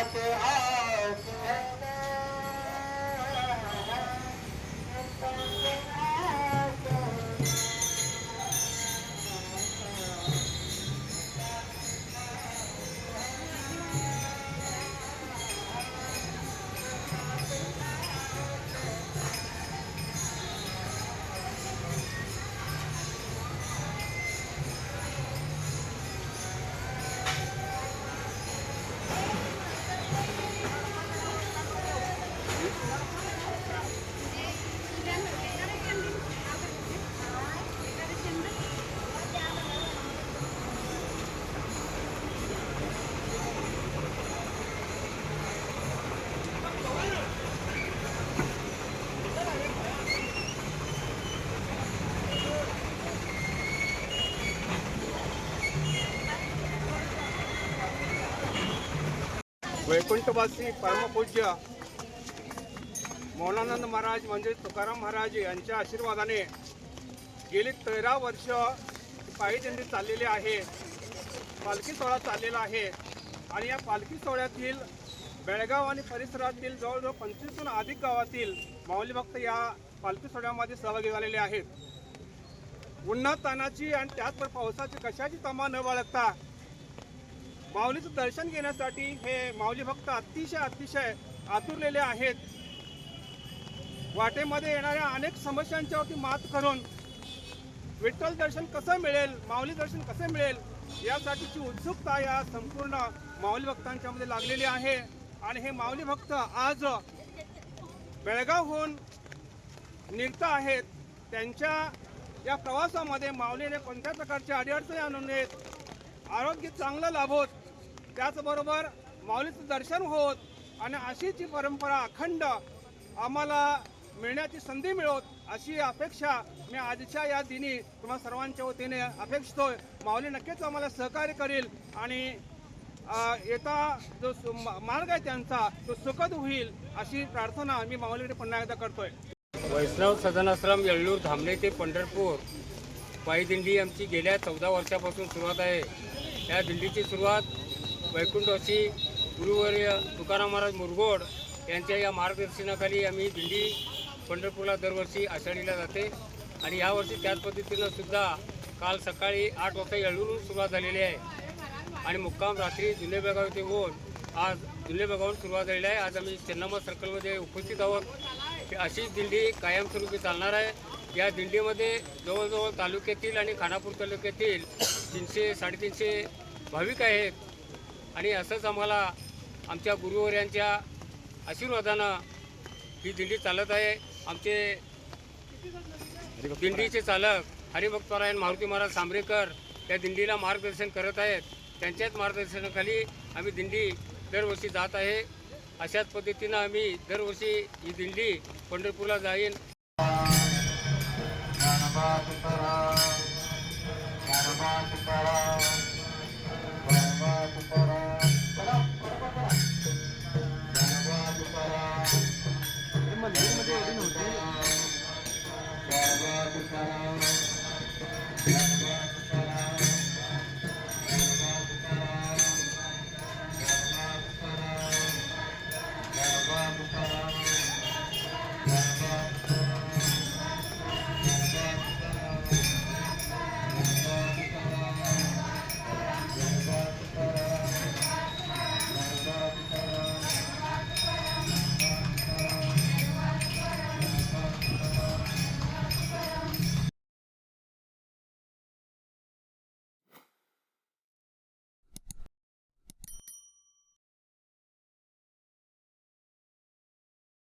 Thank you. वैकुंठवासी परमपूज्य मौलानंद महाराज म्हणजे तुकाराम महाराज यांच्या आशीर्वादाने गेली तेरा वर्ष पायी दिंडी चाललेली आहे. पालखी सोहळा चाललेला आहे. आणि या पालखी सोहळ्यातील बेळगाव आणि परिसरातील जवळजवळ पंचवीसहून अधिक गावातील माऊली भक्त या पालखी सोहळ्यामध्ये सहभागी झालेले आहेत. उन्हा तानाची आणि त्याचबरोबर पावसाची कशाची तमा न बाळगता माऊलीचं दर्शन घेण्यासाठी हे माऊली भक्त अतिशय अतिशय आतुरलेले आहेत. वाटेमध्ये येणाऱ्या अनेक समस्यांच्यावरती मात करून विठ्ठल दर्शन कसं मिळेल माऊली दर्शन कसं मिळेल यासाठीची उत्सुकता या संपूर्ण माऊली भक्तांच्या मध्ये लागलेली आहे. आणि हे माऊली भक्त आज बेळगावहून निघत आहेत. त्यांच्या या प्रवासामध्ये माऊलीने कोणत्या प्रकारच्या अडीअडचणी आणून नयेत? आरोग्य चांगलं लाभोत त्याचबरोबर माऊलीचं दर्शन होत आणि अशी जी परंपरा अखंड आम्हाला मिळण्याची संधी मिळवत अशी अपेक्षा मी आजच्या या दिनी तुम्हा सर्वांच्या वतीने अपेक्षितोय. माऊली नक्कीच आम्हाला सहकार्य करेल आणि येता जो सु- मार्ग आहे त्यांचा तो सुखद होईल अशी प्रार्थना मी माऊलीकडे पुन्हा एकदा करतोय. वैष्णव सदनाश्रम येळ्ळूर धामणे ते पंढरपूर. पायदिंडी आमची गेल्या चौदा वर्षापासून सुरुवात आहे. या दिंडीची सुरुवात वैकुंठवासी गुरुवर्य तुकाराम महाराज मुरगोड यांच्या या मार्गदर्शनाखाली आम्ही दिंडी पंढरपूरला दरवर्षी आषाढीला जाते. आणि यावर्षी त्याच पद्धतीनं सुद्धा काल सकाळी आठ वाजता येळूरून सुरुवात झालेली आहे. आणि मुक्काम रात्री जुने बेगाव येथे होऊन आज जुने बेगावून सुरुवात झालेली आहे. आज आम्ही चेन्नामा सर्कलमध्ये उपस्थित आहोत. अशीच दिंडी कायमस्वरूपी चालणार आहे. या दिंडीमध्ये जवळजवळ तालुक्यातील आणि खानापूर तालुक्यातील तीनशे साडेतीनशे भाविक आहेत. आणि असंच आम्हाला आमच्या गुरुवर्यांच्या आशीर्वादानं ही दिंडी चालत आहे. आमचे दिंडीचे चालक हरिभक्तपरायण मारुती महाराज सांबरेकर या दिंडीला मार्गदर्शन करत आहेत. त्यांच्याच मार्गदर्शनाखाली आम्ही दिंडी दरवर्षी जात आहे. अशाच पद्धतीनं आम्ही दरवर्षी ही दिंडी पंढरपूरला जाईन. मंदिरमध्ये एवढी नव्हती